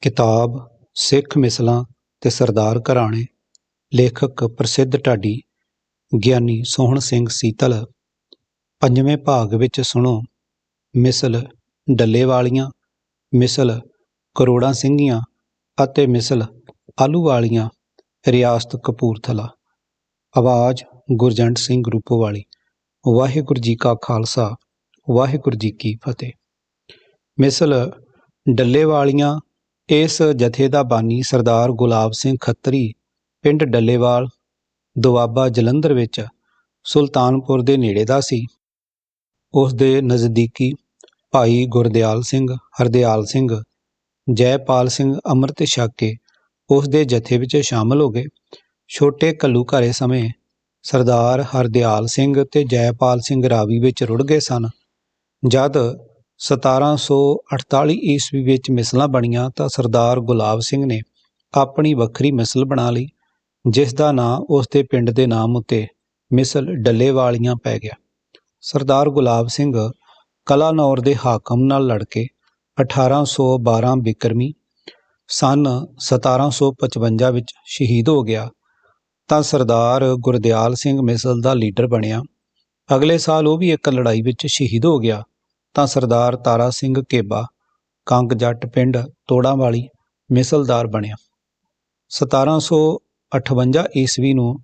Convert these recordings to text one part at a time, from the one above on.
ਕਿਤਾਬ, ਸਿੱਖ ਮਿਸਲਾਂ ਤੇ ਸਰਦਾਰ ਘਰਾਣੇ। ਲੇਖਕ ਪ੍ਰਸਿੱਧ ਢਾਡੀ ਗਿਆਨੀ ਸੋਹਣ ਸਿੰਘ ਸੀਤਲ। ਪੰਜਵੇਂ ਭਾਗ ਵਿੱਚ ਸੁਣੋ। ਮਿਸਲ ਡੱਲੇਵਾਲੀਆਂ ਮਿਸਲ ਕਰੋੜਾਂ ਸਿੰਘੀਆਂ ਅਤੇ ਮਿਸਲ ਆਲੂ ਵਾਲੀਆਂ ਰਿਆਸਤ ਕਪੂਰਥਲਾ। ਆਵਾਜ਼ ਗੁਰਜੰਟ ਸਿੰਘ ਰੂਪੋਵਾਲੀ। ਵਾਹਿਗੁਰੂ ਜੀ ਕਾ ਖਾਲਸਾ, ਵਾਹਿਗੁਰੂ ਜੀ ਕੀ ਫਤਿਹ। ਮਿਸਲ ਡੱਲੇ ਵਾਲੀਆਂ ਇਸ ਜਥੇ ਦਾ ਬਾਨੀ ਸਰਦਾਰ ਗੁਲਾਬ ਸਿੰਘ ਖੱਤਰੀ ਪਿੰਡ ਡੱਲੇਵਾਲ, ਦੁਆਬਾ ਜਲੰਧਰ ਵਿੱਚ ਸੁਲਤਾਨਪੁਰ ਦੇ ਨੇੜੇ ਦਾ ਸੀ। ਉਸ ਦੇ ਨਜ਼ਦੀਕੀ ਭਾਈ ਗੁਰਦਿਆਲ ਸਿੰਘ, ਹਰਦਿਆਲ ਸਿੰਘ, ਜੈਪਾਲ ਸਿੰਘ ਅੰਮ੍ਰਿਤ ਛਾਕੇ ਕੇ ਉਸ ਦੇ ਜਥੇ ਵਿੱਚ ਸ਼ਾਮਲ ਹੋ ਗਏ। ਛੋਟੇ ਘੱਲੂਘਾਰੇ ਸਮੇਂ ਸਰਦਾਰ ਹਰਦਿਆਲ ਸਿੰਘ ਤੇ ਜੈਪਾਲ ਸਿੰਘ ਰਾਵੀ ਵਿੱਚ ਰੁੜ ਗਏ ਸਨ। ਜਦ 1748 ਈਸਵੀ ਵਿੱਚ ਮਿਸਲਾਂ ਬਣੀਆਂ ਤਾਂ ਸਰਦਾਰ ਗੁਲਾਬ ਸਿੰਘ ਨੇ ਆਪਣੀ ਵੱਖਰੀ ਮਿਸਲ ਬਣਾ ਲਈ, ਜਿਸ ਦਾ ਨਾਂ ਉਸ ਦੇ ਪਿੰਡ ਦੇ ਨਾਮ ਉੱਤੇ ਮਿਸਲ ਡੱਲੇਵਾਲੀਆਂ ਪੈ ਗਿਆ। ਸਰਦਾਰ ਗੁਲਾਬ ਸਿੰਘ ਕਲਾਨੌਰ ਦੇ ਹਾਕਮ ਨਾਲ ਲੜ ਕੇ 1812 ਬਿਕਰਮੀ ਸਨ 1755 ਵਿੱਚ ਸ਼ਹੀਦ ਹੋ ਗਿਆ, ਤਾਂ ਸਰਦਾਰ ਗੁਰਦਿਆਲ ਸਿੰਘ ਮਿਸਲ ਦਾ ਲੀਡਰ ਬਣਿਆ। ਅਗਲੇ ਸਾਲ ਉਹ ਵੀ ਇੱਕ ਲੜਾਈ ਵਿੱਚ ਸ਼ਹੀਦ ਹੋ ਗਿਆ। ਤਾਂ ਸਰਦਾਰ ਤਾਰਾ ਸਿੰਘ ਕੇਬਾ ਕੰਗ ਜੱਟ ਪਿੰਡ ਤੋੜਾਂ ਵਾਲੀ ਮਿਸਲਦਾਰ ਬਣਿਆ। 1758 ਈਸਵੀ ਨੂੰ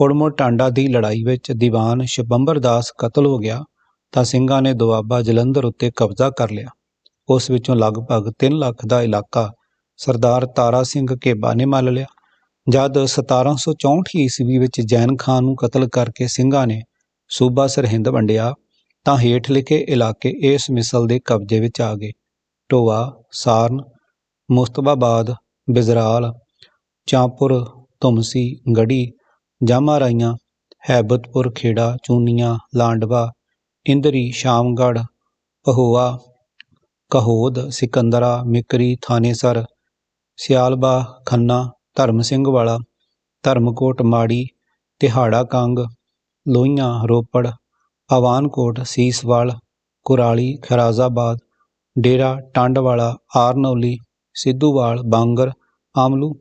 ਉੜਮੋ ਟਾਂਡਾ ਦੀ ਲੜਾਈ ਵਿੱਚ ਦੀਵਾਨ ਸ਼ਬੰਬਰ ਦਾਸ ਕਤਲ ਹੋ ਗਿਆ ਤਾਂ ਸਿੰਘਾਂ ਨੇ ਦੁਆਬਾ ਜਲੰਧਰ ਉੱਤੇ ਕਬਜ਼ਾ ਕਰ ਲਿਆ। ਉਸ ਵਿੱਚੋਂ ਲਗਭਗ 3 ਲੱਖ ਦਾ ਇਲਾਕਾ ਸਰਦਾਰ ਤਾਰਾ ਸਿੰਘ ਕੇਬਾ ਨੇ ਮੱਲ ਲਿਆ। ਜਦ 1764 ਈਸਵੀ ਵਿੱਚ ਜੈਨ ਖਾਨ ਨੂੰ ਕਤਲ ਕਰਕੇ ਸਿੰਘਾਂ ਨੇ ਸੂਬਾ ਸਰਹਿੰਦ ਵੰਡਿਆ ਤਾਂ ਹੇਠ ਲਿਖੇ ਇਲਾਕੇ ਇਸ ਮਿਸਲ ਦੇ ਕਬਜ਼ੇ ਵਿੱਚ ਆ ਗਏ। ਢੋਆ ਸਾਰਨ ਮੁਸਤਬਾਬਾਦ ਬਿਜ਼ਰਾਲ, ਚਾਂਪੁਰ ਤੁਮਸੀ ਗੜੀ, ਜਾਮਾਰਾਈਆਂ, ਹੈਬਤਪੁਰ, ਖੇੜਾ, ਚੂਨੀਆਂ, ਲਾਂਡਵਾ, ਇੰਦਰੀ ਸ਼ਾਮਗੜ ਪਹੋਆ ਕਹੋਦ, ਸਿਕੰਦਰਾ, ਮਿਕਰੀ, ਥਾਨੇਸਰ, ਸਿਆਲਬਾ, ਖੰਨਾ ਧਰਮ ਸਿੰਘ ਵਾਲਾ ਧਰਮਕੋਟ, ਮਾੜੀ, ਤਿਹਾੜਾ, ਕੰਗ, ਲੋਹੀਆਂ, ਰੋਪੜ ਆਵਾਨਕੋਟ ਸੀਸਵਾਲ, ਕੁਰਾਲੀ, ਖਰਾਜ਼ਾਬਾਦ, ਡੇਰਾ ਟੰਡਵਾਲਾ, ਆਰਨੌਲੀ, ਸਿੱਧੂਵਾਲ, ਬਾਂਗਰ, ਆਮਲੂ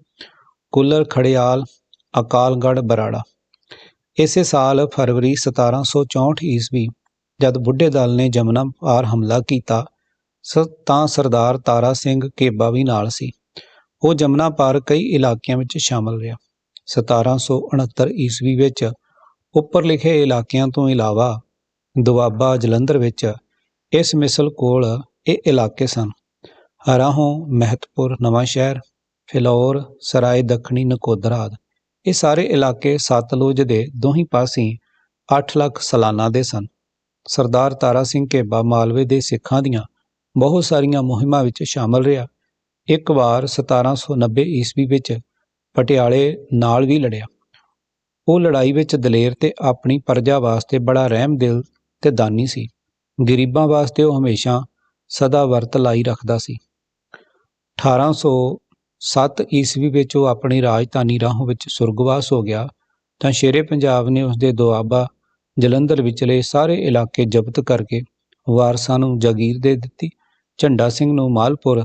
ਕੁੱਲਰ ਖੜਿਆਲ ਅਕਾਲਗੜ੍ਹ, ਬਰਾੜਾ। ਇਸੇ ਸਾਲ ਫਰਵਰੀ 1764 ਈਸਵੀ ਜਦ ਬੁੱਢੇ ਦਲ ਨੇ ਜਮਨਾ ਪਾਰ ਹਮਲਾ ਕੀਤਾ ਤਾਂ ਸਰਦਾਰ ਤਾਰਾ ਸਿੰਘ ਕੇਬਾ ਵੀ ਨਾਲ ਸੀ। ਉਹ ਜਮਨਾ ਪਾਰ ਕਈ ਇਲਾਕਿਆਂ ਵਿੱਚ ਸ਼ਾਮਲ ਰਿਹਾ। 1769 ਈਸਵੀ ਵਿੱਚ ਉੱਪਰ ਲਿਖੇ ਇਲਾਕਿਆਂ ਤੋਂ ਇਲਾਵਾ ਦੁਆਬਾ ਜਲੰਧਰ ਵਿੱਚ ਇਸ ਮਿਸਲ ਕੋਲ ਇਹ ਇਲਾਕੇ ਸਨ। ਹਰਾਹੋਂ ਮਹਿਤਪੁਰ, ਨਵਾਂ ਸ਼ਹਿਰ, ਫਿਲੌਰ, ਸਰਾਏ, ਦੱਖਣੀ, ਨਕੋਦਰ ਆਦਿ। ਇਹ ਸਾਰੇ ਇਲਾਕੇ ਸਤਲੁਜ ਦੇ ਦੋਹੀਂ ਪਾਸੇ 8 ਲੱਖ ਸਾਲਾਨਾ ਦੇ ਸਨ। ਸਰਦਾਰ ਤਾਰਾ ਸਿੰਘ ਕੇਬਾ ਮਾਲਵੇ ਦੇ ਸਿੱਖਾਂ ਦੀਆਂ ਬਹੁਤ ਸਾਰੀਆਂ ਮੁਹਿੰਮਾਂ ਵਿੱਚ ਸ਼ਾਮਲ ਰਿਹਾ। ਇੱਕ ਵਾਰ 1790 ਈਸਵੀ ਵਿੱਚ ਪਟਿਆਲੇ ਨਾਲ ਵੀ ਲੜਿਆ। ਉਹ ਲੜਾਈ ਵਿੱਚ ਦਲੇਰ ਤੇ ਆਪਣੀ ਪਰਜਾ ਵਾਸਤੇ ਬੜਾ ਰਹਿਮਦਿਲ ਤੇ ਦਾਨੀ ਸੀ। ਗਰੀਬਾਂ ਵਾਸਤੇ ਉਹ ਹਮੇਸ਼ਾ ਸਦਾ ਵਰਤ ਲਾਈ ਰੱਖਦਾ ਸੀ। 1807 ਈਸਵੀ ਵਿੱਚ ਉਹ ਆਪਣੀ ਰਾਜਧਾਨੀ ਰਾਹੋਂ ਵਿੱਚ ਸੁਰਗਵਾਸ ਹੋ ਗਿਆ ਤਾਂ ਸ਼ੇਰੇ ਪੰਜਾਬ ਨੇ ਉਸ ਦੇ ਦੁਆਬਾ ਜਲੰਧਰ ਵਿਚਲੇ ਸਾਰੇ ਇਲਾਕੇ ਜ਼ਬਤ ਕਰਕੇ ਵਾਰਸਾਂ ਨੂੰ ਜਾਗੀਰ ਦੇ ਦਿੱਤੀ। ਝੰਡਾ ਸਿੰਘ ਨੂੰ ਮਾਲਪੁਰ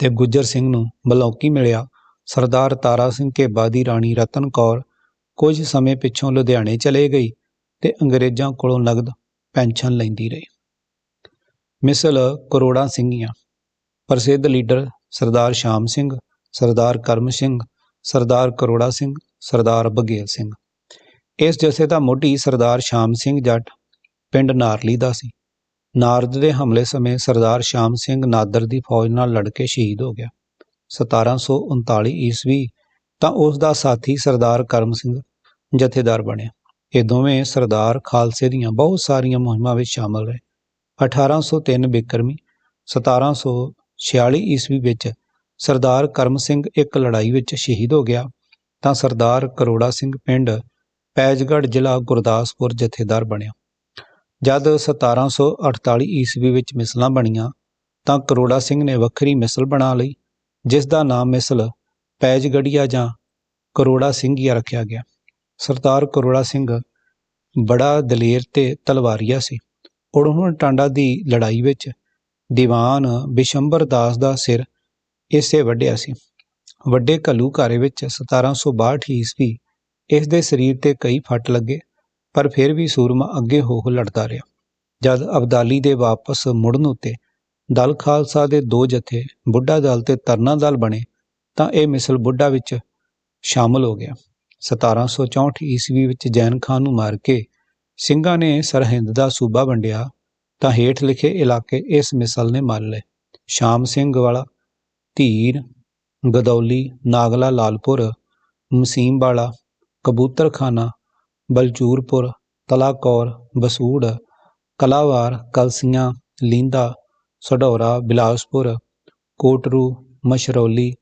ਤੇ ਗੁੱਜਰ ਸਿੰਘ ਨੂੰ ਬਲੌਕੀ ਮਿਲਿਆ। ਸਰਦਾਰ ਤਾਰਾ ਸਿੰਘ ਕੇਬਾ ਦੀ ਰਾਣੀ ਰਤਨ ਕੌਰ ਕੁਝ ਸਮੇਂ ਪਿੱਛੋਂ ਲੁਧਿਆਣੇ ਚਲੇ ਗਈ। ਤੇ ਅੰਗਰੇਜ਼ਾਂ ਕੋਲੋਂ ਨਗਦ ਪੈਨਸ਼ਨ ਲੈਂਦੀ ਰਹੀ। ਮਿਸਲ ਕਰੋੜਾਂ ਸਿੰਘੀਆਂ, ਪ੍ਰਸਿੱਧ ਲੀਡਰ ਸਰਦਾਰ ਸ਼ਾਮ ਸਿੰਘ, ਸਰਦਾਰ ਕਰਮ ਸਿੰਘ, ਸਰਦਾਰ ਕਰੋੜਾ ਸਿੰਘ, ਸਰਦਾਰ ਬਗੇਲ ਸਿੰਘ। ਇਸ ਜਥੇ ਦਾ ਮੋਢੀ ਸਰਦਾਰ ਸ਼ਾਮ ਸਿੰਘ ਜੱਟ ਪਿੰਡ ਨਾਰਲੀ ਦਾ ਸੀ। ਨਾਰਦ ਦੇ ਹਮਲੇ ਸਮੇਂ ਸਰਦਾਰ ਸ਼ਾਮ ਸਿੰਘ ਨਾਦਰ ਦੀ ਫੌਜ ਨਾਲ ਲੜ ਕੇ ਸ਼ਹੀਦ ਹੋ ਗਿਆ। 1739 ਈਸਵੀ ਤਾਂ ਉਸ ਦਾ ਸਾਥੀ ਸਰਦਾਰ ਕਰਮ ਸਿੰਘ ਜਥੇਦਾਰ ਬਣਿਆ। ਇਹ ਦੋਵੇਂ ਸਰਦਾਰ ਖਾਲਸੇ ਦੀਆਂ ਬਹੁਤ ਸਾਰੀਆਂ ਮੁਹਿੰਮਾਂ ਵਿੱਚ ਸ਼ਾਮਲ ਰਹੇ। 1803 ਬਿਕਰਮੀ 1746 ਈਸਵੀ ਵਿੱਚ ਸਰਦਾਰ ਕਰਮ ਸਿੰਘ ਇੱਕ ਲੜਾਈ ਵਿੱਚ ਸ਼ਹੀਦ ਹੋ ਗਿਆ, ਤਾਂ ਸਰਦਾਰ ਕਰੋੜਾ ਸਿੰਘ ਪਿੰਡ ਪੈਜਗੜ ਜ਼ਿਲ੍ਹਾ ਗੁਰਦਾਸਪੁਰ ਜਥੇਦਾਰ ਬਣਿਆ। ਜਦ 1748 ਈਸਵੀ ਵਿੱਚ ਮਿਸਲਾਂ ਬਣੀਆਂ, ਤਾਂ ਕਰੋੜਾ ਸਿੰਘ ਨੇ ਵੱਖਰੀ ਮਿਸਲ ਬਣਾ ਲਈ, ਜਿਸ ਦਾ ਨਾਮ ਮਿਸਲ ਪੈਜਗੜੀਆ ਜਾਂ ਕਰੋੜਾ ਸਿੰਘੀਆ ਰੱਖਿਆ ਗਿਆ। ਸਰਦਾਰ ਕਰੋੜਾ ਸਿੰਘ ਬੜਾ ਦਲੇਰ ਤੇ ਤਲਵਾਰੀਆ ਸੀ। ਉੜਹਣ ਟਾਂਡਾ ਦੀ ਲੜਾਈ ਵਿੱਚ ਦੀਵਾਨ ਬਿਸ਼ੰਬਰ ਦਾਸ ਦਾ ਸਿਰ ਇਸੇ ਵੱਢਿਆ ਸੀ। ਵੱਡੇ ਘੱਲੂ ਘਾਰੇ ਵਿੱਚ 1762 ਈਸਵੀ ਇਸ ਦੇ ਸਰੀਰ ਤੇ ਕਈ ਫੱਟ ਲੱਗੇ, ਪਰ ਫਿਰ ਵੀ ਸੂਰਮਾ ਅੱਗੇ ਹੋ ਹੋ ਲੜਦਾ ਰਿਹਾ। ਜਦ ਅਬਦਾਲੀ ਦੇ ਵਾਪਸ ਮੁੜਨ ਉੱਤੇ ਦਲ ਖਾਲਸਾ ਦੇ ਦੋ ਜਥੇ ਬੁੱਢਾ ਦਲ ਤੇ ਤਰਨਾ ਦਲ ਬਣੇ, ਤਾਂ ਇਹ ਮਿਸਲ ਬੁੱਢਾ ਵਿੱਚ ਸ਼ਾਮਲ ਹੋ ਗਿਆ। 1764 ਈਸਵੀ ਵਿੱਚ ਜੈਨ ਖਾਨ ਨੂੰ ਮਾਰ ਕੇ ਸਿੰਘਾਂ ਨੇ ਸਰਹਿੰਦ ਦਾ ਸੂਬਾ ਵੰਡਿਆ, ਤਾਂ ਹੇਠ ਲਿਖੇ ਇਲਾਕੇ ਇਸ ਮਿਸਲ ਨੇ ਮੰਨ ਲਏ। ਸ਼ਾਮ ਸਿੰਘ ਵਾਲਾ, ਧੀਰ, ਗਦੌਲੀ, ਨਾਗਲਾ ਲਾਲਪੁਰ, ਮਸੀਮ ਵਾਲਾ, ਕਬੂਤਰਖਾਨਾ, ਬਲਚੂਰਪੁਰ, ਤਲਾਕੌਰ, ਬਸੂੜ, ਕਲਾਵਾਰ, ਕਲਸੀਆਂ, ਲੀਂਦਾ ਸਡੌਰਾ ਬਿਲਾਸਪੁਰ, ਕੋਟਰੂ ਮਸ਼ਰੌਲੀ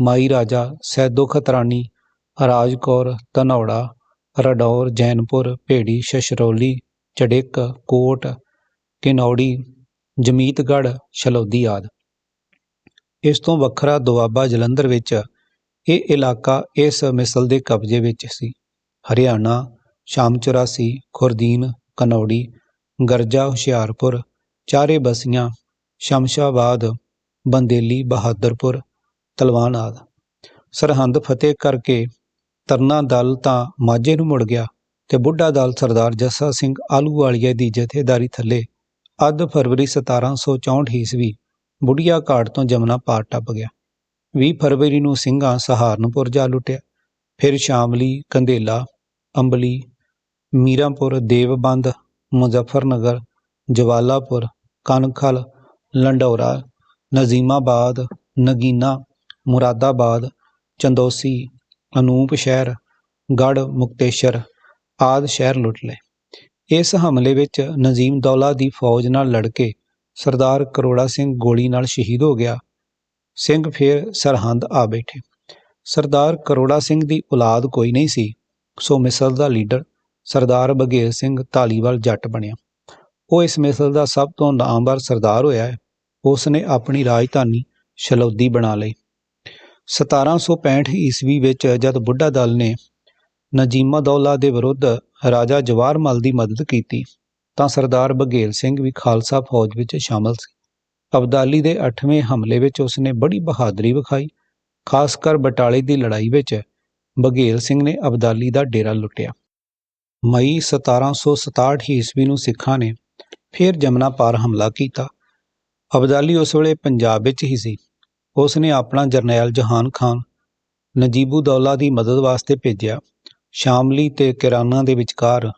ਮਾਈ ਰਾਜਾ ਸੈਦੋ ਖਤਰਾਣੀ ਰਾਜਕੌਰ, ਧਨੌੜਾ, ਰਡੌਰ, ਜੈਨਪੁਰ, ਭੇੜੀ, ਸ਼ਸ਼ਰੌਲੀ ਚੜਿੱਕ ਕੋਟ, ਕਿਨੌੜੀ, ਜਮੀਤਗੜ੍ਹ ਛਲੌਦੀ ਆਦਿ। ਇਸ ਤੋਂ ਵੱਖਰਾ ਦੁਆਬਾ ਜਲੰਧਰ ਵਿੱਚ ਇਹ ਇਲਾਕਾ ਇਸ ਮਿਸਲ ਦੇ ਕਬਜ਼ੇ ਵਿੱਚ ਸੀ। ਹਰਿਆਣਾ, ਸ਼ਾਮ 84 ਖੁਰਦੀਨ, ਕਨੌੜੀ, ਗਰਜਾ, ਹੁਸ਼ਿਆਰਪੁਰ, ਚਾਰੇ ਬਸੀਆਂ, ਸ਼ਮਸ਼ਾਬਾਦ, ਬੰਦੇਲੀ, ਬਹਾਦਰਪੁਰ, ਤਲਵਾਨ ਆਦਿ। ਸਰਹੰਦ ਫਤਿਹ ਕਰਕੇ ਤਰਨਾ ਦਲ ਤਾਂ ਮਾਝੇ ਨੂੰ ਮੁੜ ਗਿਆ ਤੇ ਬੁੱਢਾ ਦਲ ਸਰਦਾਰ ਜੱਸਾ ਸਿੰਘ ਆਲੂਵਾਲੀਆ ਦੀ ਜਥੇਦਾਰੀ ਥੱਲੇ। ਅੱਧ ਫਰਵਰੀ 1764 ਈਸਵੀ ਬੁੱਢੀਆ ਘਾਟ ਤੋਂ ਜਮਨਾ ਪਾਰ ਟੱਪ ਗਿਆ। 20 ਫਰਵਰੀ ਨੂੰ ਸਿੰਘਾਂ ਸਹਾਰਨਪੁਰ ਜਾ ਲੁੱਟਿਆ। ਫਿਰ ਸ਼ਾਮਲੀ ਕੰਧੇਲਾ, ਅੰਬਲੀ, ਮੀਰਾਂਪੁਰ, ਦੇਵਬੰਦ, ਮੁਜ਼ੱਫਰਨਗਰ, ਜਵਾਲਾਪੁਰ, ਕਨਖਲ, ਲੰਡੌਰਾ, ਨਜ਼ੀਮਾਬਾਦ, ਨਗੀਨਾ, ਮੁਰਾਦਾਬਾਦ, ਚੰਦੋਸੀ ਅਨੂਪ ਸ਼ਹਿਰ ਗੜ ਮੁਕਤੇਸ਼ਰ ਆਦ ਸ਼ਹਿਰ ਲੁੱਟ ਲਏ। ਇਸ ਹਮਲੇ ਵਿੱਚ ਨਜ਼ੀਮ ਦੌਲਾ ਦੀ ਫੌਜ ਨਾਲ ਲੜ ਕੇ ਸਰਦਾਰ ਕਰੋੜਾ ਸਿੰਘ ਗੋਲੀ ਨਾਲ ਸ਼ਹੀਦ ਹੋ ਗਿਆ। ਸਿੰਘ ਫਿਰ ਸਰਹੰਦ ਆ ਬੈਠੇ। ਸਰਦਾਰ ਕਰੋੜਾ ਸਿੰਘ ਦੀ ਔਲਾਦ ਕੋਈ ਨਹੀਂ ਸੀ, ਸੋ ਮਿਸਲ ਦਾ ਲੀਡਰ ਸਰਦਾਰ ਬਘੇਲ ਸਿੰਘ ਧਾਲੀਵਾਲ ਜੱਟ ਬਣਿਆ। ਉਹ ਇਸ ਮਿਸਲ ਦਾ ਸਭ ਤੋਂ ਨਾਮਵਰ ਸਰਦਾਰ ਹੋਇਆ ਹੈ। ਉਸ ਨੇ ਆਪਣੀ ਰਾਜਧਾਨੀ ਸ਼ਲੌਦੀ ਬਣਾ ਲਈ। 1765 ਈਸਵੀ ਵਿੱਚ ਜਦ ਬੁੱਢਾ ਦਲ ਨੇ ਨਜੀਮਾ ਦੌਲਾ ਦੇ ਵਿਰੁੱਧ ਰਾਜਾ ਜਵਾਹਰ ਮਲ ਦੀ ਮਦਦ ਕੀਤੀ, ਤਾਂ ਸਰਦਾਰ ਬਘੇਲ ਸਿੰਘ ਵੀ ਖਾਲਸਾ ਫੌਜ ਵਿੱਚ ਸ਼ਾਮਲ ਸੀ। ਅਬਦਾਲੀ ਦੇ 8ਵੇਂ ਹਮਲੇ ਵਿੱਚ ਉਸਨੇ ਬੜੀ ਬਹਾਦਰੀ ਵਿਖਾਈ, ਖਾਸ ਕਰ ਬਟਾਲੇ ਦੀ ਲੜਾਈ ਵਿੱਚ ਬਘੇਲ ਸਿੰਘ ਨੇ ਅਬਦਾਲੀ ਦਾ ਡੇਰਾ ਲੁੱਟਿਆ। ਮਈ 1767 ਈਸਵੀ ਨੂੰ ਸਿੱਖਾਂ ਨੇ ਫਿਰ ਜਮਨਾ ਪਾਰ ਹਮਲਾ ਕੀਤਾ। ਅਬਦਾਲੀ ਉਸ ਵੇਲੇ ਪੰਜਾਬ ਵਿੱਚ ਹੀ ਸੀ। ਉਸ ਨੇ ਆਪਣਾ ਜਰਨੈਲ ਜਹਾਨ ਖਾਨ ਨਜੀਬੂ ਦੌਲਾ ਦੀ ਮਦਦ ਵਾਸਤੇ ਭੇਜਿਆ। ਸ਼ਾਮਲੀ ਤੇ ਕਿਰਾਨਾ ਦੇ ਵਿਚਕਾਰ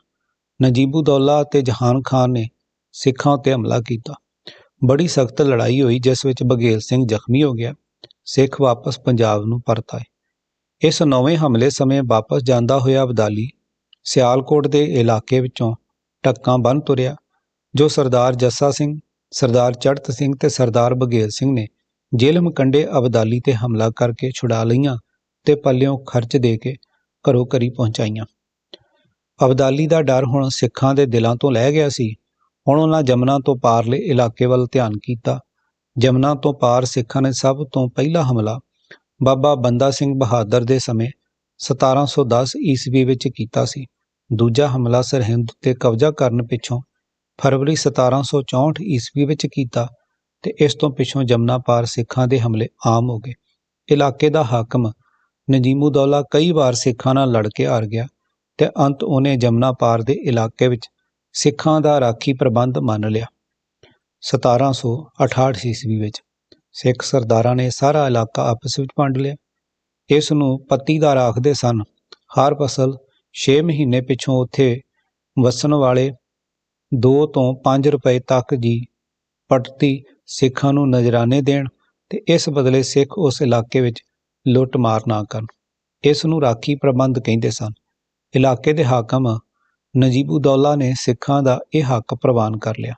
ਨਜੀਬੂ ਦੌਲਾ ਤੇ ਜਹਾਨ ਖਾਨ ਨੇ ਸਿੱਖਾਂ ਉੱਤੇ ਹਮਲਾ ਕੀਤਾ। ਬੜੀ ਸਖਤ ਲੜਾਈ ਹੋਈ, ਜਿਸ ਵਿੱਚ ਬਘੇਲ ਸਿੰਘ ਜ਼ਖਮੀ ਹੋ ਗਿਆ। ਸਿੱਖ ਵਾਪਸ ਪੰਜਾਬ ਨੂੰ ਪਰਤ ਆਏ। ਇਸ ਨੌਵੇਂ ਹਮਲੇ ਸਮੇਂ ਵਾਪਸ ਜਾਂਦਾ ਹੋਇਆ ਅਬਦਾਲੀ ਸਿਆਲਕੋਟ ਦੇ ਇਲਾਕੇ ਵਿੱਚੋਂ ਟੱਕਾਂ ਬੰਨ ਤੁਰਿਆ, ਜੋ ਸਰਦਾਰ ਜੱਸਾ ਸਿੰਘ, ਸਰਦਾਰ ਚੜਤ ਸਿੰਘ ਤੇ ਸਰਦਾਰ ਬਘੇਲ ਸਿੰਘ ਨੇ ਜੇਲ੍ਹ ਕੰਡੇ ਅਬਦਾਲੀ ਤੇ ਹਮਲਾ ਕਰਕੇ ਛੁਡਾ ਲਈਆਂ ਤੇ ਪੱਲਿਓਂ ਖਰਚ ਦੇ ਕੇ ਘਰੋ ਘਰੀ ਪਹੁੰਚਾਈਆਂ। ਅਬਦਾਲੀ ਦਾ ਡਰ ਹੁਣ ਸਿੱਖਾਂ ਦੇ ਦਿਲਾਂ ਤੋਂ ਲਹਿ ਗਿਆ ਸੀ। ਹੁਣ ਉਹਨਾਂ ਜਮਨਾ ਤੋਂ ਪਾਰਲੇ ਇਲਾਕੇ ਵੱਲ ਧਿਆਨ ਕੀਤਾ। ਜਮਨਾ ਤੋਂ ਪਾਰ ਸਿੱਖਾਂ ਨੇ ਸਭ ਤੋਂ ਪਹਿਲਾ ਹਮਲਾ ਬਾਬਾ ਬੰਦਾ ਸਿੰਘ ਬਹਾਦਰ ਦੇ ਸਮੇਂ 1710 ਈਸਵੀ ਵਿੱਚ ਕੀਤਾ ਸੀ। ਦੂਜਾ ਹਮਲਾ ਸਰਹਿੰਦ ਤੇ ਕਬਜ਼ਾ ਕਰਨ ਪਿੱਛੋਂ ਫਰਵਰੀ 1764 ਈਸਵੀ ਵਿੱਚ ਕੀਤਾ ਤੇ ਇਸ ਤੋਂ ਪਿੱਛੋਂ ਜਮਨਾ ਪਾਰ ਸਿੱਖਾਂ ਦੇ ਹਮਲੇ ਆਮ ਹੋ ਗਏ। ਇਲਾਕੇ ਦਾ ਹਾਕਮ ਨਜੀਮੂ ਦੌਲਾ ਕਈ ਵਾਰ ਸਿੱਖਾਂ ਨਾਲ ਲੜ ਕੇ ਹਾਰ ਗਿਆ ਤੇ ਅੰਤ ਉਹਨੇ ਜਮਨਾ ਪਾਰ ਦੇ ਇਲਾਕੇ ਵਿੱਚ ਸਿੱਖਾਂ ਦਾ ਰਾਖੀ ਪ੍ਰਬੰਧ ਮੰਨ ਲਿਆ। 1768 ਈਸਵੀ ਵਿੱਚ ਸਿੱਖ ਸਰਦਾਰਾਂ ਨੇ ਸਾਰਾ ਇਲਾਕਾ ਆਪਸ ਵਿੱਚ ਵੰਡ ਲਿਆ। ਇਸ ਨੂੰ ਪੱਤੀ ਦਾ ਆਖਦੇ ਸਨ। ਹਰ ਫਸਲ 6 ਮਹੀਨੇ ਪਿੱਛੋਂ ਉੱਥੇ ਵਸਣ ਵਾਲੇ 2 ਤੋਂ 5 ਰੁਪਏ ਤੱਕ ਦੀ ਪਟਤੀ ਸਿੱਖਾਂ ਨੂੰ ਨਜ਼ਰਾਨੇ ਦੇਣ ਤੇ ਇਸ ਬਦਲੇ ਸਿੱਖ ਉਸ ਇਲਾਕੇ ਵਿੱਚ ਲੁੱਟ ਮਾਰ ਨਾ ਕਰਨ। ਇਸ ਨੂੰ ਰਾਖੀ ਪ੍ਰਬੰਧ ਕਹਿੰਦੇ ਸਨ। ਇਲਾਕੇ ਦੇ ਹਾਕਮ ਨਜੀਬੂ ਦੌਲਾ ਨੇ ਸਿੱਖਾਂ ਦਾ ਇਹ ਹੱਕ ਪ੍ਰਵਾਨ ਕਰ ਲਿਆ।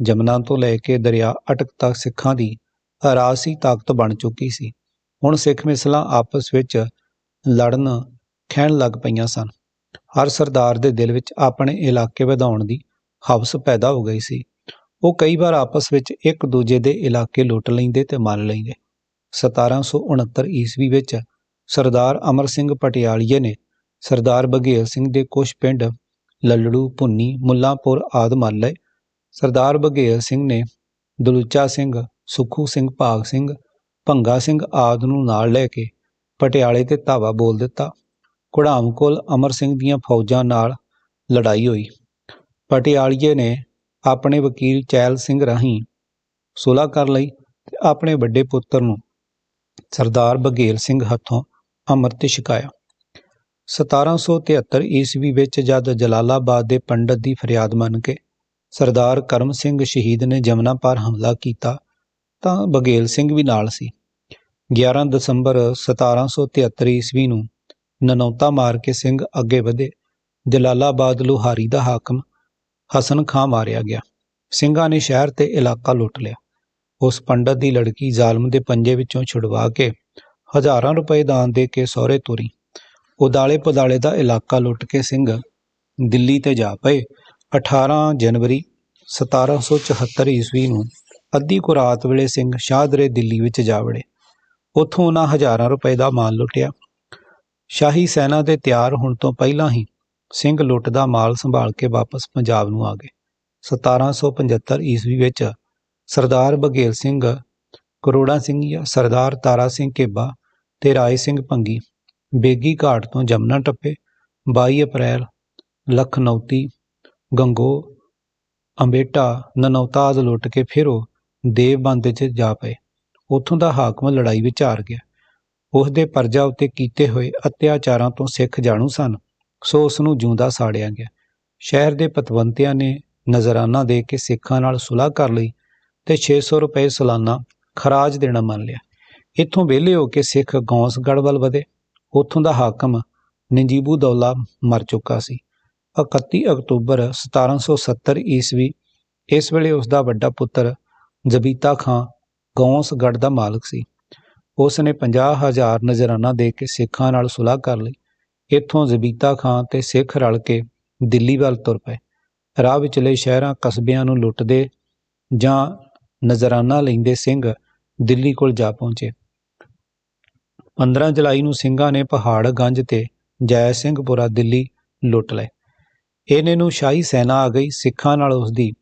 ਜਮਨਾ ਤੋਂ ਲੈ ਕੇ ਦਰਿਆ ਅਟਕ ਤੱਕ ਸਿੱਖਾਂ ਦੀ ਰਾਸੀ ਤਾਕਤ ਬਣ ਚੁੱਕੀ ਸੀ। ਹੁਣ ਸਿੱਖ ਮਿਸਲਾਂ ਆਪਸ ਵਿੱਚ ਲੜਨ, ਖਹਿਣ ਲੱਗ ਪਈਆਂ ਸਨ। ਹਰ ਸਰਦਾਰ ਦੇ ਦਿਲ ਵਿੱਚ ਆਪਣੇ ਇਲਾਕੇ ਵਧਾਉਣ ਦੀ ਹਵਸ ਪੈਦਾ ਹੋ ਗਈ ਸੀ। ਉਹ ਕਈ ਵਾਰ ਆਪਸ ਵਿੱਚ ਇੱਕ ਦੂਜੇ ਦੇ ਇਲਾਕੇ ਲੁੱਟ ਲੈਂਦੇ ਤੇ ਮੰਨ ਲੈਂਦੇ। 1769 ਈਸਵੀ ਵਿੱਚ ਸਰਦਾਰ ਅਮਰ ਸਿੰਘ ਪਟਿਆਲੀਏ ਨੇ ਸਰਦਾਰ ਬਘੇਲ ਸਿੰਘ ਦੇ ਕੁਝ ਪਿੰਡ ਲੱਲੜੂ, ਭੁੰਨੀ, ਮੁੱਲਾਂਪੁਰ ਆਦਿ ਮੰਨ ਲਏ। ਸਰਦਾਰ ਬਘੇਲ ਸਿੰਘ ਨੇ ਦਲੂਚਾ ਸਿੰਘ, ਸੁਖੂ ਸਿੰਘ, ਭਾਗ ਸਿੰਘ, ਭੰਗਾ ਸਿੰਘ ਆਦ ਨੂੰ ਨਾਲ ਲੈ ਕੇ ਪਟਿਆਲੇ ਤੇ ਧਾਵਾ ਬੋਲ ਦਿੱਤਾ। ਘੁੜਾਮ ਕੋਲ ਅਮਰ ਸਿੰਘ ਦੀਆਂ ਫੌਜਾਂ ਨਾਲ ਲੜਾਈ ਹੋਈ। ਪਟਿਆਲੀਏ ਨੇ ਆਪਣੇ ਵਕੀਲ ਚੈਲ ਸਿੰਘ ਰਾਹੀਂ ਸੁਲ੍ਹਾ ਕਰ ਲਈ ਤੇ ਆਪਣੇ ਵੱਡੇ ਪੁੱਤਰ ਨੂੰ ਸਰਦਾਰ ਬਘੇਲ ਸਿੰਘ ਹੱਥੋਂ ਅੰਮ੍ਰਿਤ ਛਕਾਇਆ। 1773 ਈਸਵੀ ਵਿੱਚ ਜਦ ਜਲਾਲਾਬਾਦ ਦੇ ਪੰਡਤ ਦੀ ਫਰਿਆਦ ਮੰਨ ਕੇ ਸਰਦਾਰ ਕਰਮ ਸਿੰਘ ਸ਼ਹੀਦ ਨੇ ਜਮਨਾ ਪਰ ਹਮਲਾ ਕੀਤਾ, ਤਾਂ ਬਘੇਲ ਸਿੰਘ ਵੀ ਨਾਲ ਸੀ। 11 ਦਸੰਬਰ 1773 ਈਸਵੀ ਨੂੰ ਨਨੌਤਾ ਮਾਰ ਕੇ ਸਿੰਘ ਅੱਗੇ ਵਧੇ। ਜਲਾਲਾਬਾਦ ਲੋਹਾਰੀ ਦਾ ਹਾਕਮ ਹਸਨ ਖਾਂ ਮਾਰਿਆ ਗਿਆ। ਸਿੰਘਾਂ ਨੇ ਸ਼ਹਿਰ ਤੇ ਇਲਾਕਾ ਲੁੱਟ ਲਿਆ। ਉਸ ਪੰਡਤ ਦੀ ਲੜਕੀ ਜ਼ਾਲਮ ਦੇ ਪੰਜੇ ਵਿੱਚੋਂ ਛੁਡਵਾ ਕੇ ਹਜ਼ਾਰਾਂ ਰੁਪਏ ਦਾਨ ਦੇ ਕੇ ਸਹੁਰੇ ਤੁਰੀ। ਉਦਾਲੇ ਪਦਾਲੇ ਦਾ ਇਲਾਕਾ ਲੁੱਟ ਕੇ ਸਿੰਘ ਦਿੱਲੀ ਤੇ ਜਾ ਪਏ। 18 ਜਨਵਰੀ 1774 ਈਸਵੀ ਨੂੰ ਅੱਧੀ ਕੁ ਰਾਤ ਵੇਲੇ ਸਿੰਘ ਸ਼ਾਹਦਰੇ ਦਿੱਲੀ ਵਿੱਚ ਜਾ ਵੜੇ। ਉੱਥੋਂ ਉਹਨਾਂ ਹਜ਼ਾਰਾਂ ਰੁਪਏ ਦਾ ਮਾਲ ਲੁੱਟਿਆ। ਸ਼ਾਹੀ ਸੈਨਾ ਦੇ ਤਿਆਰ ਹੋਣ ਤੋਂ ਪਹਿਲਾਂ ਹੀ ਸਿੰਘ ਲੁੱਟ ਦਾ ਮਾਲ ਸੰਭਾਲ ਕੇ ਵਾਪਸ ਪੰਜਾਬ ਨੂੰ ਆ ਗਏ। 1775 ਈਸਵੀ ਵਿੱਚ ਸਰਦਾਰ ਬਘੇਲ ਸਿੰਘ, ਕਰੋੜਾ ਸਿੰਘੀਆ ਸਰਦਾਰ ਤਾਰਾ ਸਿੰਘ ਘੇਬਾ ਤੇ ਰਾਏ ਸਿੰਘ ਭੰਗੀ ਬੇਗੀ ਘਾਟ ਤੋਂ ਜਮਨਾ ਟੱਪੇ 22 ਅਪ੍ਰੈਲ ਲਖਨੌਤੀ ਗੰਗੋ, ਅੰਬੇਟਾ ਨਨੌਤਾਜ਼ ਲੁੱਟ ਕੇ ਫਿਰ ਉਹ ਦੇਵਬੰਦ 'ਚ ਜਾ ਪਏ। ਉੱਥੋਂ ਦਾ ਹਾਕਮ ਲੜਾਈ ਵਿੱਚ ਹਾਰ ਗਿਆ। ਉਸ ਦੇ ਪਰਜਾ ਉੱਤੇ ਕੀਤੇ ਹੋਏ ਅਤਿਆਚਾਰਾਂ ਤੋਂ ਸਿੱਖ ਜਾਣੂ ਸਨ। ਸੋ ਉਸ ਨੂੰ ਜਿਉਂਦਾ ਸਾੜਿਆ ਗਿਆ। ਸ਼ਹਿਰ ਦੇ ਪਤਵੰਤਿਆਂ ਨੇ ਨਜ਼ਰਾਨਾ ਦੇ ਕੇ ਸਿੱਖਾਂ ਨਾਲ ਸੁਲਾਹ ਕਰ ਲਈ ਤੇ 600 ਰੁਪਏ ਸਾਲਾਨਾ ਖਰਾਜ ਦੇਣਾ ਮੰਨ ਲਿਆ। ਇੱਥੋਂ ਵਿਹਲੇ ਹੋ ਕੇ ਸਿੱਖ ਗੌਂਸਗੜ੍ਹ ਵੱਲ ਵਧੇ। ਉੱਥੋਂ ਦਾ ਹਾਕਮ ਨਜੀਬੂ ਦੌਲਾ ਮਰ ਚੁੱਕਾ ਸੀ। 31 ਅਕਤੂਬਰ 1770 ਈਸਵੀ ਇਸ ਵੇਲੇ ਉਸ ਦਾ ਵੱਡਾ ਪੁੱਤਰ ਜ਼ਬੀਤਾ ਖਾਂ ਗੌਂਸਗੜ੍ਹ ਦਾ ਮਾਲਕ ਸੀ। ਉਸ ਨੇ 50000 ਨਜ਼ਰਾਨਾ ਦੇ ਕੇ ਸਿੱਖਾਂ ਨਾਲ ਸੁਲਾਹ ਕਰ ਲਈ। ਇੱਥੋਂ ਜ਼ਬੀਤਾ ਖਾਂ ਤੇ ਸਿੱਖ ਰਲ ਕੇ ਦਿੱਲੀ ਵੱਲ ਤੁਰ ਪਏ। ਰਾਹ ਵਿਚਲੇ ਸ਼ਹਿਰਾਂ ਕਸਬਿਆਂ ਨੂੰ ਲੁੱਟਦੇ ਜਾਂ ਨਜ਼ਰਾਨਾ ਲੈਂਦੇ ਸਿੰਘ ਦਿੱਲੀ ਕੋਲ ਜਾ ਪਹੁੰਚੇ। 15 ਜੁਲਾਈ ਨੂੰ ਸਿੰਘਾਂ ਨੇ ਪਹਾੜਗੰਜ ਤੇ ਜੈ ਸਿੰਘਪੁਰਾ ਦਿੱਲੀ ਲੁੱਟ ਲਏ। ਇਹਨੇ ਨੂੰ ਸ਼ਾਹੀ ਸੈਨਾ ਆ ਗਈ। ਸਿੱਖਾਂ ਨਾਲ ਉਸ ਦੀ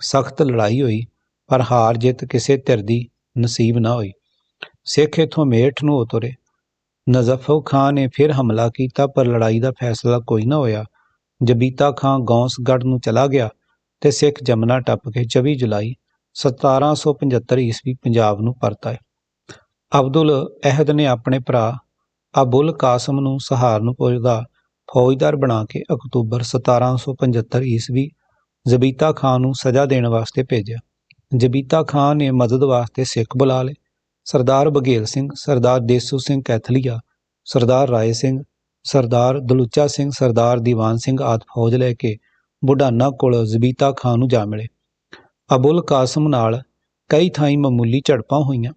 ਸਖਤ ਲੜਾਈ ਹੋਈ, ਪਰ ਹਾਰ ਜਿੱਤ ਕਿਸੇ ਧਿਰ ਦੀ ਨਸੀਬ ਨਾ ਹੋਈ। ਸਿੱਖ ਇਥੋਂ ਮੇਠ ਨੂੰ ਉਤਰੇ। ਨਜ਼ਫਰ ਖਾਂ ਨੇ ਫਿਰ ਹਮਲਾ ਕੀਤਾ, ਪਰ ਲੜਾਈ ਦਾ ਫੈਸਲਾ ਕੋਈ ਨਾ ਹੋਇਆ। ਜਬੀਤਾ ਖਾਂ ਗੌਂਸਗੜ੍ਹ ਨੂੰ ਚਲਾ ਗਿਆ ਤੇ ਸਿੱਖ ਜਮਨਾ ਟੱਪ ਕੇ 24 ਜੁਲਾਈ 1775 ਈਸਵੀ ਪੰਜਾਬ ਨੂੰ ਪਰਤ ਆਏ। ਅਬਦੁਲ ਅਹਿਦ ਨੇ ਆਪਣੇ ਭਰਾ ਅਬੁਲ ਕਾਸਮ ਨੂੰ ਸਹਾਰਨਪੁਰ ਦਾ ਫੌਜਦਾਰ ਬਣਾ ਕੇ ਅਕਤੂਬਰ 1775 ਈਸਵੀ ਜ਼ਬੀਤਾ ਖਾਨ ਨੂੰ ਸਜ਼ਾ ਦੇਣ ਵਾਸਤੇ ਭੇਜਿਆ। ਜ਼ਬੀਤਾ ਖਾਨ ਨੇ ਮਦਦ ਵਾਸਤੇ ਸਿੱਖ ਬੁਲਾ ਲਏ। ਸਰਦਾਰ ਬਘੇਲ ਸਿੰਘ, ਸਰਦਾਰ ਦੇਸੂ ਸਿੰਘ ਕੈਥਲੀਆ, ਸਰਦਾਰ ਰਾਏ ਸਿੰਘ, ਸਰਦਾਰ ਦਲੂਚਾ ਸਿੰਘ, ਸਰਦਾਰ ਦੀਵਾਨ ਸਿੰਘ ਆਦਿ ਫੌਜ ਲੈ ਕੇ ਬੁਢਾਨਾ ਕੋਲ ਜ਼ਬੀਤਾ ਖਾਨ ਨੂੰ ਜਾ ਮਿਲੇ। ਅਬੁਲ ਕਾਸਮ ਨਾਲ ਕਈ ਥਾਈਂ ਮਾਮੂਲੀ ਝੜਪਾਂ ਹੋਈਆਂ।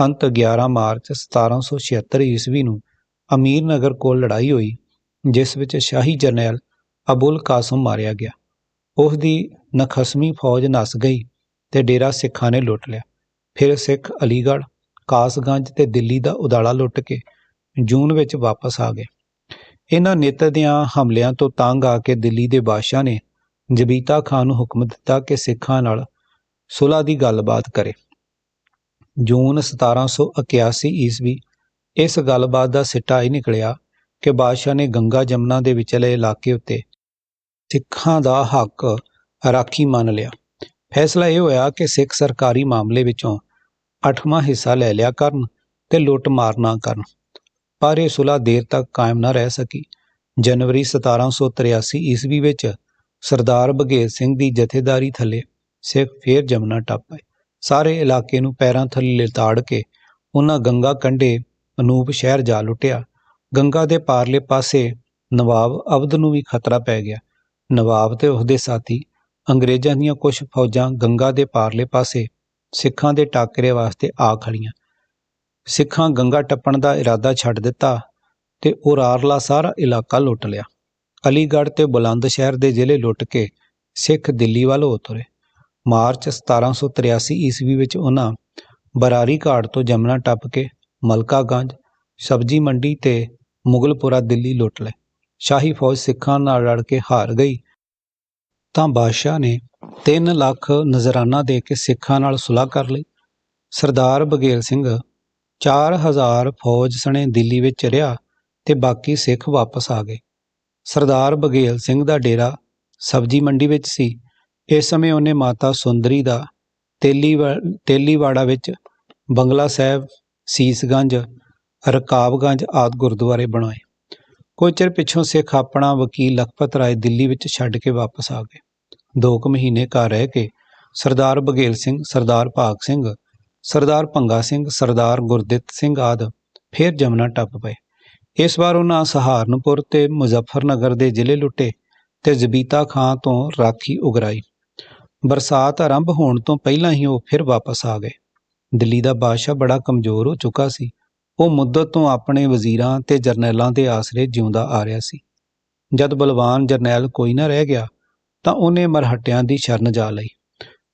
ਅੰਤ 11 ਮਾਰਚ 1776 ਈਸਵੀ ਨੂੰ ਅਮੀਰ ਨਗਰ ਕੋਲ ਲੜਾਈ ਹੋਈ, ਜਿਸ ਵਿੱਚ ਸ਼ਾਹੀ ਜਰਨੈਲ ਅਬੁਲ ਕਾਸਮ ਮਾਰਿਆ ਗਿਆ। ਉਸ ਦੀ ਨਖਸਮੀ ਫੌਜ ਨਸ ਗਈ ਤੇ ਡੇਰਾ ਸਿੱਖਾਂ ਨੇ ਲੁੱਟ ਲਿਆ। ਫਿਰ ਸਿੱਖ ਅਲੀਗੜ੍ਹ ਕਾਸਗੰਜ ਤੇ ਦਿੱਲੀ ਦਾ ਉਦਾਲਾ ਲੁੱਟ ਕੇ ਜੂਨ ਵਿੱਚ ਵਾਪਸ ਆ ਗਏ। ਇਹਨਾਂ ਨੇਤਾ ਦਿਆਂ ਹਮਲਿਆਂ ਤੋਂ ਤੰਗ ਆ ਕੇ ਦਿੱਲੀ ਦੇ ਬਾਦਸ਼ਾਹ ਨੇ ਜਬੀਤਾ ਖਾਨ ਨੂੰ ਹੁਕਮ ਦਿੱਤਾ ਕਿ ਸਿੱਖਾਂ ਨਾਲ ਸੁਲ੍ਹਾ ਦੀ ਗੱਲਬਾਤ ਕਰੇ। ਜੂਨ 1781 ਈਸਵੀ ਇਸ ਗੱਲਬਾਤ ਦਾ ਸਿੱਟਾ ਇਹ ਨਿਕਲਿਆ ਕਿ ਬਾਦਸ਼ਾਹ ਨੇ ਗੰਗਾ ਜਮਨਾ ਦੇ ਵਿਚਲੇ ਇਲਾਕੇ ਉੱਤੇ ਸਿੱਖਾਂ ਦਾ ਹੱਕ ਰਾਖੀ ਮੰਨ ਲਿਆ। ਫੈਸਲਾ ਇਹ ਹੋਇਆ ਕਿ ਸਿੱਖ ਸਰਕਾਰੀ ਮਾਮਲੇ ਵਿੱਚੋਂ ਅੱਠਵਾਂ ਹਿੱਸਾ ਲੈ ਲਿਆ ਕਰਨ ਤੇ ਲੁੱਟ ਮਾਰ ਨਾ ਕਰਨ। ਪਰ ਇਹ ਸੁਲ੍ਹਾ ਦੇਰ ਤੱਕ ਕਾਇਮ ਨਾ ਰਹਿ ਸਕੀ। ਜਨਵਰੀ 1783 ਈਸਵੀ ਵਿੱਚ ਸਰਦਾਰ ਬਘੇਲ ਸਿੰਘ ਦੀ ਜਥੇਦਾਰੀ ਥੱਲੇ ਸਿੱਖ ਫੇਰ ਜਮਨਾ ਟੱਪ ਪਏ। ਸਾਰੇ ਇਲਾਕੇ ਨੂੰ ਪੈਰਾਂ ਥੱਲੇ ਲਿਤਾੜ ਕੇ ਉਹਨਾਂ ਗੰਗਾ ਕੰਢੇ ਅਨੂਪ ਸ਼ਹਿਰ ਜਾ ਲੁੱਟਿਆ। ਗੰਗਾ ਦੇ ਪਾਰਲੇ ਪਾਸੇ ਨਵਾਬ ਅਬਦ ਨੂੰ ਵੀ ਖਤਰਾ ਪੈ ਗਿਆ। ਨਵਾਬ ਤੇ ਉਸਦੇ ਸਾਥੀ ਅੰਗਰੇਜ਼ਾਂ ਦੀਆਂ ਕੁਝ ਫੌਜਾਂ ਗੰਗਾ ਦੇ ਪਾਰਲੇ ਪਾਸੇ ਸਿੱਖਾਂ ਦੇ ਟਾਕਰੇ ਵਾਸਤੇ ਆ ਖੜੀਆਂ। ਸਿੱਖਾਂ ਗੰਗਾ ਟੱਪਣ ਦਾ ਇਰਾਦਾ ਛੱਡ ਦਿੱਤਾ ਤੇ ਉਰਾਰਲਾ ਸਾਰਾ ਇਲਾਕਾ ਲੁੱਟ ਲਿਆ। ਅਲੀਗੜ੍ਹ ਤੇ ਬੁਲੰਦ ਸ਼ਹਿਰ ਦੇ ਜ਼ਿਲ੍ਹੇ ਲੁੱਟ ਕੇ ਸਿੱਖ ਦਿੱਲੀ ਵੱਲ ਹੋ ਤੁਰੇ ਮਾਰਚ 1783 ਈਸਵੀ ਵਿੱਚ ਉਹਨਾਂ ਬਰਾਰੀ ਘਾਟ ਤੋਂ ਜਮਨਾ ਟੱਪ ਕੇ ਮਲਕਾਗੰਜ ਸਬਜੀ ਮੰਡੀ ਤੇ ਮੁਗਲਪੁਰਾ ਦਿੱਲੀ ਲੁੱਟ ਲਏ। ਸ਼ਾਹੀ ਫੌਜ ਸਿੱਖਾਂ ਨਾਲ ਲੜ ਕੇ ਹਾਰ ਗਈ ਤਾਂ ਬਾਦਸ਼ਾਹ ਨੇ 3 ਲੱਖ ਨਜ਼ਰਾਨਾ ਦੇ ਕੇ ਸਿੱਖਾਂ ਨਾਲ ਸੁਲ੍ਹਾ ਕਰ ਲਈ। ਸਰਦਾਰ ਬਘੇਲ ਸਿੰਘ 4000 ਫੌਜ ਸਣੇ ਦਿੱਲੀ ਵਿੱਚ ਰਿਹਾ ਤੇ ਬਾਕੀ ਸਿੱਖ ਵਾਪਸ ਆ ਗਏ। ਸਰਦਾਰ ਬਘੇਲ ਸਿੰਘ ਦਾ ਡੇਰਾ ਸਬਜ਼ੀ ਮੰਡੀ ਵਿੱਚ ਸੀ। ਇਸ ਸਮੇਂ ਉਹਨੇ ਮਾਤਾ ਸੁੰਦਰੀ ਦਾ ਤੇਲੀਵਾ, ਤੇਲੀਵਾੜਾ ਵਿੱਚ ਬੰਗਲਾ ਸਾਹਿਬ, ਸੀਸਗੰਜ, ਰਕਾਬਗੰਜ ਆਦਿ ਗੁਰਦੁਆਰੇ ਬਣਾਏ। ਕੁਝ ਚਿਰ ਪਿੱਛੋਂ ਸਿੱਖ ਆਪਣਾ ਵਕੀਲ ਲਖਪਤ ਰਾਏ ਦਿੱਲੀ ਵਿੱਚ ਛੱਡ ਕੇ ਵਾਪਸ ਆ ਗਏ। ਦੋ ਕੁ ਮਹੀਨੇ ਘਰ ਰਹਿ ਕੇ ਸਰਦਾਰ ਬਘੇਲ ਸਿੰਘ, ਸਰਦਾਰ ਭਾਗ ਸਿੰਘ, ਸਰਦਾਰ ਭੰਗਾ ਸਿੰਘ, ਸਰਦਾਰ ਗੁਰਦਿੱਤ ਸਿੰਘ ਆਦਿ ਫਿਰ ਜਮਨਾ ਟੱਪ ਪਏ। ਇਸ ਵਾਰ ਉਹਨਾਂ ਸਹਾਰਨਪੁਰ ਤੇ ਮੁਜ਼ੱਫਰਨਗਰ ਦੇ ਜ਼ਿਲ੍ਹੇ ਲੁੱਟੇ ਤੇ ਜ਼ਬੀਤਾ ਖਾਂ ਤੋਂ ਰਾਖੀ ਉਗਰਾਈ। ਬਰਸਾਤ ਆਰੰਭ ਹੋਣ ਤੋਂ ਪਹਿਲਾਂ ਹੀ ਉਹ ਫਿਰ ਵਾਪਸ ਆ ਗਏ। ਦਿੱਲੀ ਦਾ ਬਾਦਸ਼ਾਹ ਬੜਾ ਕਮਜ਼ੋਰ ਹੋ ਚੁੱਕਾ ਸੀ। ਉਹ ਮੁੱਦਤ ਤੋਂ ਆਪਣੇ ਵਜ਼ੀਰਾਂ ਤੇ ਜਰਨੈਲਾਂ ਦੇ ਆਸਰੇ ਜਿਉਂਦਾ ਆ ਰਿਹਾ ਸੀ। ਜਦ ਬਲਵਾਨ ਜਰਨੈਲ ਕੋਈ ਨਾ ਰਹਿ ਗਿਆ, ਤਾਂ ਉਹਨੇ ਮਰਹਟਿਆਂ ਦੀ ਸ਼ਰਨ ਜਾ ਲਈ।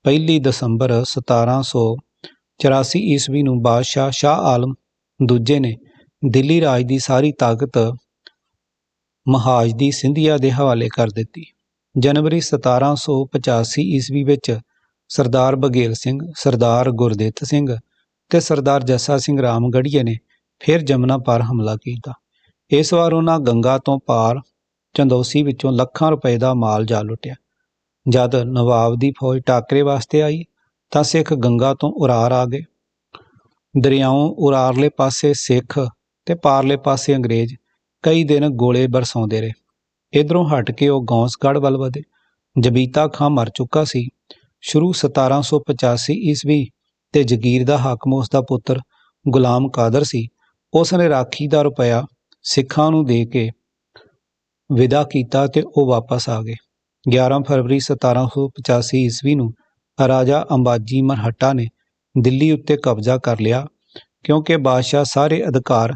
ਪਹਿਲੀ ਦਸੰਬਰ 1784 ਈਸਵੀ ਨੂੰ ਬਾਦਸ਼ਾਹ ਸ਼ਾਹ ਆਲਮ ਦੂਜੇ ਨੇ ਦਿੱਲੀ ਰਾਜ ਦੀ ਸਾਰੀ ਤਾਕਤ ਮਹਾਜ ਦੀ ਸਿੰਧੀਆ ਦੇ ਹਵਾਲੇ ਕਰ ਦਿੱਤੀ। ਜਨਵਰੀ 1785 ਈਸਵੀ ਵਿੱਚ ਸਰਦਾਰ ਬਘੇਲ ਸਿੰਘ, ਸਰਦਾਰ ਗੁਰਦਿੱਤ ਸਿੰਘ ਤੇ ਸਰਦਾਰ ਜੱਸਾ ਸਿੰਘ ਰਾਮਗੜੀਏ ਨੇ ਫਿਰ ਜਮਨਾ ਪਰ ਹਮਲਾ ਕੀਤਾ। ਇਸ ਵਾਰ ਉਹਨਾਂ ਗੰਗਾ ਤੋਂ ਪਾਰ ਚੰਦੋਸੀ ਵਿੱਚੋਂ ਲੱਖਾਂ ਰੁਪਏ ਦਾ ਮਾਲ ਜਾ ਲੁੱਟਿਆ। ਜਦ ਨਵਾਬ ਦੀ ਫੌਜ ਟਾਕਰੇ ਵਾਸਤੇ ਆਈ, ਤਾਂ ਸਿੱਖ ਗੰਗਾ ਤੋਂ ਉਰਾਰ ਆ ਗਏ। ਦਰਿਆਓਂ ਉਰਾਰਲੇ ਪਾਸੇ ਸਿੱਖ ਤੇ ਪਾਰਲੇ ਪਾਸੇ ਅੰਗਰੇਜ਼ ਕਈ ਦਿਨ ਗੋਲੇ ਬਰਸਾਉਂਦੇ ਰਹੇ। ਇਧਰੋਂ ਹਟ ਕੇ ਉਹ ਗੌਂਸਗੜ੍ਹ ਵੱਲ ਵਧੇ। ਜਬੀਤਾ ਖਾਂ ਮਰ ਚੁੱਕਾ ਸੀ। ਸ਼ੁਰੂ 1785 ਈਸਵੀ ਤੇ ਜਗੀਰ ਦਾ ਹਾਕਮ ਉਸ ਦਾ ਪੁੱਤਰ ਗੁਲਾਮ ਕਾਦਰ ਸੀ। ਉਸ ਨੇ ਰਾਖੀ ਦਾ ਰੁਪਇਆ ਸਿੱਖਾਂ ਨੂੰ ਦੇ ਕੇ ਵਿਦਾ ਕੀਤਾ ਤੇ ਉਹ ਵਾਪਸ ਆ ਗਏ। 11 ਫਰਵਰੀ 1785 ਈਸਵੀ ਨੂੰ ਰਾਜਾ ਅੰਬਾਜੀ ਮਰਹੱਟਾ ਨੇ ਦਿੱਲੀ ਉੱਤੇ ਕਬਜ਼ਾ ਕਰ ਲਿਆ, ਕਿਉਂਕਿ ਬਾਦਸ਼ਾਹ ਸਾਰੇ ਅਧਿਕਾਰ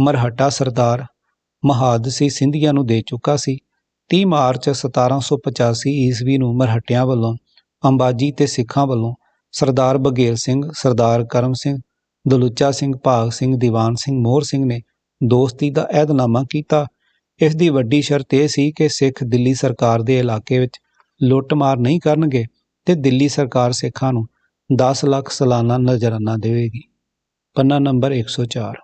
ਮਰਹੱਟਾ ਸਰਦਾਰ ਮਹਾਦਸੀ ਸਿੰਧੀਆ ਨੂੰ ਦੇ ਚੁੱਕਾ ਸੀ। 30 ਮਾਰਚ 1785 ਈਸਵੀ ਨੂੰ ਮਰਹੱਟਿਆਂ ਵੱਲੋਂ ਅੰਬਾਜੀ ਤੇ ਸਿੱਖਾਂ ਵੱਲੋਂ ਸਰਦਾਰ ਬਘੇਲ ਸਿੰਘ, ਸਰਦਾਰ ਕਰਮ ਸਿੰਘ ਦਲੁਚਾ ਸਿੰਘ, ਭਾਗ ਸਿੰਘ, ਦੀਵਾਨ ਸਿੰਘ, ਮੋਹਰ ਸਿੰਘ ਨੇ ਦੋਸਤੀ ਦਾ ਅਹਿਦਨਾਮਾ ਕੀਤਾ। ਇਸ ਦੀ ਵੱਡੀ ਸ਼ਰਤ ਇਹ ਸੀ ਕਿ ਸਿੱਖ ਦਿੱਲੀ ਸਰਕਾਰ ਦੇ ਇਲਾਕੇ ਵਿੱਚ ਲੁੱਟਮਾਰ ਨਹੀਂ ਕਰਨਗੇ ਤੇ ਦਿੱਲੀ ਸਰਕਾਰ ਸਿੱਖਾਂ ਨੂੰ 10 ਲੱਖ ਸਾਲਾਨਾ ਨਜ਼ਰਾਨਾ ਦੇਵੇਗੀ। ਪੰਨਾ ਨੰਬਰ 104